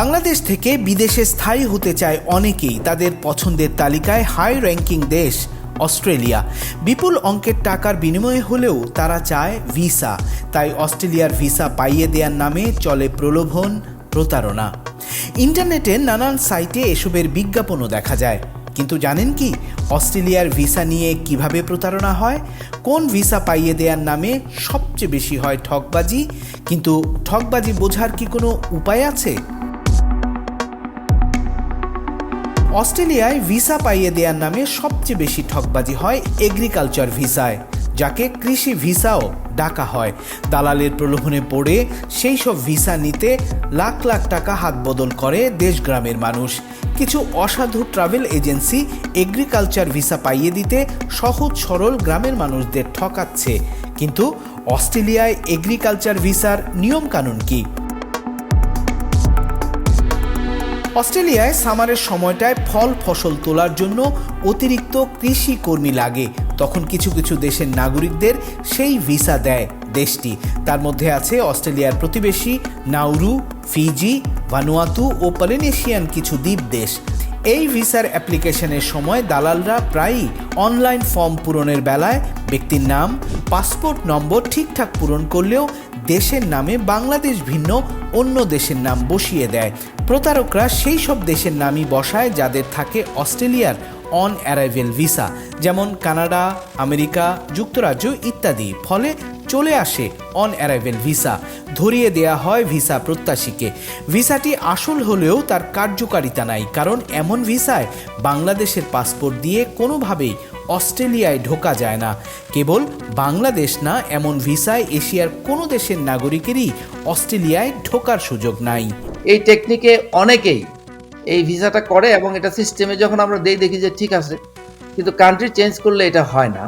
বাংলাদেশ থেকে বিদেশে স্থায়ী হতে চায় অনেকেই। তাদের পছন্দের তালিকায় হাই র্যাঙ্কিং দেশ অস্ট্রেলিয়া। বিপুল অঙ্কের টাকার বিনিময়ে হলেও তারা চায় ভিসা। তাই অস্ট্রেলিয়ার ভিসা পাইয়ে দেওয়ার নামে চলে প্রলোভন, প্রতারণা। ইন্টারনেটে নানান সাইটে এসবের বিজ্ঞাপনও দেখা যায়। কিন্তু জানেন কি, অস্ট্রেলিয়ার ভিসা নিয়ে কীভাবে প্রতারণা হয়? কোন ভিসা পাইয়ে দেওয়ার নামে সবচেয়ে বেশি হয় ঠকবাজি কিন্তু ঠকবাজি বোঝার কি কোনো উপায় আছে? অস্ট্রেলিয়ায় ভিসা পাইয়ে দেওয়ার নামে সবচেয়ে বেশি ঠকবাজি হয় এগ্রিকালচার ভিসায়, যাকে কৃষি ভিসাও ডাকা হয়। দালালের প্রলোভনে পড়ে সেই সব ভিসা নিতে লাখ লাখ টাকা হাত বদল করে দেশগ্রামের মানুষ। কিছু অসাধু ট্রাভেল এজেন্সি এগ্রিকালচার ভিসা পাইয়ে দিতে সহজ সরল গ্রামের মানুষদের ঠকাচ্ছে। কিন্তু অস্ট্রেলিয়ায় এগ্রিকালচার ভিসার নিয়মকানুন কী? অস্ট্রেলিয়ায় সামারের সময়টায় ফল ফসল তোলার জন্য অতিরিক্ত কৃষি কর্মী লাগে। তখন কিছু কিছু দেশের নাগরিকদের সেই ভিসা দেয় দেশটি। তার মধ্যে আছে অস্ট্রেলিয়ার প্রতিবেশী নাউরু, ফিজি, ভানুয়াতু ও পলিনেশিয়ান কিছু দ্বীপ দেশ। এই ভিসার অ্যাপ্লিকেশনের সময় দালালরা প্রায়ই অনলাইন ফর্ম পূরণের বেলায় ব্যক্তির নাম, পাসপোর্ট নম্বর ঠিকঠাক পূরণ করলেও দেশের নামে বাংলাদেশ ভিন্ন অন্য দেশের নাম বসিয়ে দেয়। প্রতারকরা সেই সব দেশের নামই বসায় যাদের থাকে অস্ট্রেলিয়ার অন অ্যারাইভেল ভিসা, যেমন কানাডা, আমেরিকা, যুক্তরাজ্য ইত্যাদি। ফলে চলে আসে অন অ্যারাইভেল ভিসা ধরিয়ে দেয়া হয় ভিসা প্রত্যাশীকে। ভিসাটি আসল হলেও তার কার্যকারিতা নাই, কারণ এমন ভিসায় বাংলাদেশের পাসপোর্ট দিয়ে কোনোভাবেই অস্ট্রেলিয়ায় ঢোকা যায় না। কেবল বাংলাদেশ না, এমন ভিসায় এশিয়ার কোনো দেশের নাগরিকেরই অস্ট্রেলিয়ায় ঢোকার সুযোগ নাই। এই টেকনিকে অনেকেই এই ভিসাটা করে এবং এটা সিস্টেমে যখন আমরা দেই দেখি যে ঠিক আছে, কিন্তু কান্ট্রি চেঞ্জ করলে এটা হয় না।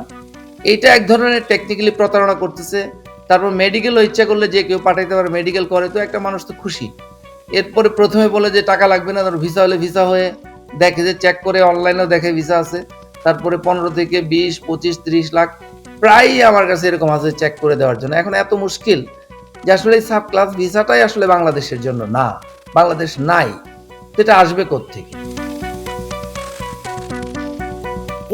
এইটা এক ধরনের টেকনিক্যালি প্রতারণা করতেছে। তারপর মেডিকেলও ইচ্ছা করলে যে কেউ পাঠাইতে পারে মেডিকেল করে, তো একটা মানুষ তো খুশি। এরপরে প্রথমে বলে যে টাকা লাগবে না ধর ভিসা হলে ভিসা হয়ে দেখে যে চেক করে অনলাইনেও দেখে ভিসা আছে। তারপরে পনেরো থেকে বিশ, পঁচিশ, ত্রিশ লাখ প্রায়ই আমার কাছে এরকম আছে চেক করে দেওয়ার জন্য। এখন এত মুশকিল যে আসলে এই সাব ক্লাস ভিসাটাই আসলে বাংলাদেশের জন্য না, বাংলাদেশ নাই। তো এটা আসবে থেকে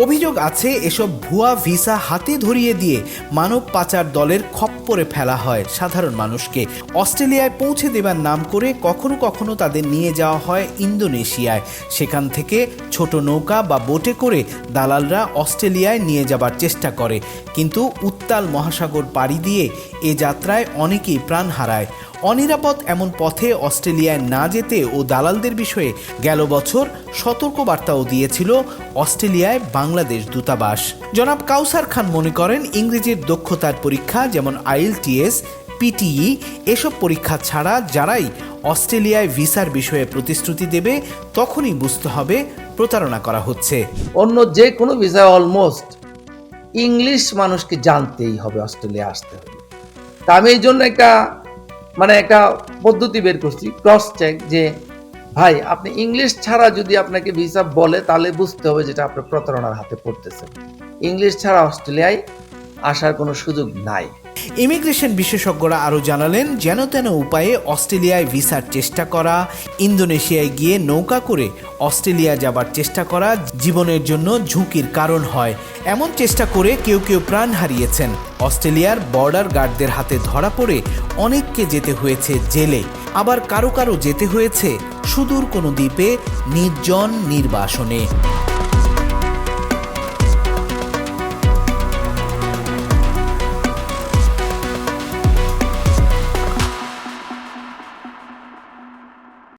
অভিযোগ আছে, এসব ভুয়া ভিসা হাতে ধরিয়ে দিয়ে মানব পাচার দলের খপ্পরে ফেলা হয় সাধারণ মানুষকে। অস্ট্রেলিয়ায় পৌঁছে দেবার নাম করে কখনো কখনো তাদের নিয়ে যাওয়া হয় ইন্দোনেশিয়ায়। সেখান থেকে ছোট নৌকা বা বোটে করে দালালরা অস্ট্রেলিয়ায় নিয়ে যাবার চেষ্টা করে। কিন্তু উত্তাল মহাসাগর পাড়ি দিয়ে এ যাত্রায় অনেকেই প্রাণ হারায়। অনিরাপদ এমন পথে অস্ট্রেলিয়ায় না যেতে ও দালালদের বিষয়ে গেল বছর সতর্কবার্তাও দিয়েছিল অস্ট্রেলিয়ায় বাংলাদেশ দূতাবাস। জনাব কাউসার খান মনে করেন, ইংরেজির দক্ষতার পরীক্ষা, যেমন আইএলটিএস, পিটিই, এসব পরীক্ষা ছাড়া যারাই অস্ট্রেলিয়ায় ভিসার বিষয়ে প্রতিশ্রুতি দেবে, তখনই বুঝতে হবে, প্রতারণা করা হচ্ছে। অন্য যে কোনো ভিসা অলমোস্ট ইংলিশ মানুষকে জানতেই হবে, অস্ট্রেলিয়া আসতে হবে। তা আমি এই জন্য একটা মানে একটা পদ্ধতি বের করছি ক্রস চেক যে ভাই, আপনি ইংলিশ ছাড়া যদি আপনাকে ভিসা বলে, তাহলে বুঝতে হবে যেটা আপনার প্রতারণার হাতে পড়তেছেন ইংলিশ ছাড়া অস্ট্রেলিয়ায় আসার কোনো সুযোগ নাই। ইমিগ্রেশন বিশেষজ্ঞরা আরও জানালেন, যেন তেন উপায়ে অস্ট্রেলিয়ায় ভিসার চেষ্টা করা, ইন্দোনেশিয়ায় গিয়ে নৌকা করে অস্ট্রেলিয়া যাবার চেষ্টা করা জীবনের জন্য ঝুঁকির কারণ হয়। এমন চেষ্টা করে কেউ কেউ প্রাণ হারিয়েছেন। অস্ট্রেলিয়ার বর্ডার গার্ডদের হাতে ধরা পড়ে অনেককে যেতে হয়েছে জেলে। আবার কারও কারও যেতে হয়েছে সুদূর কোনো দ্বীপে নির্জন নির্বাসনে।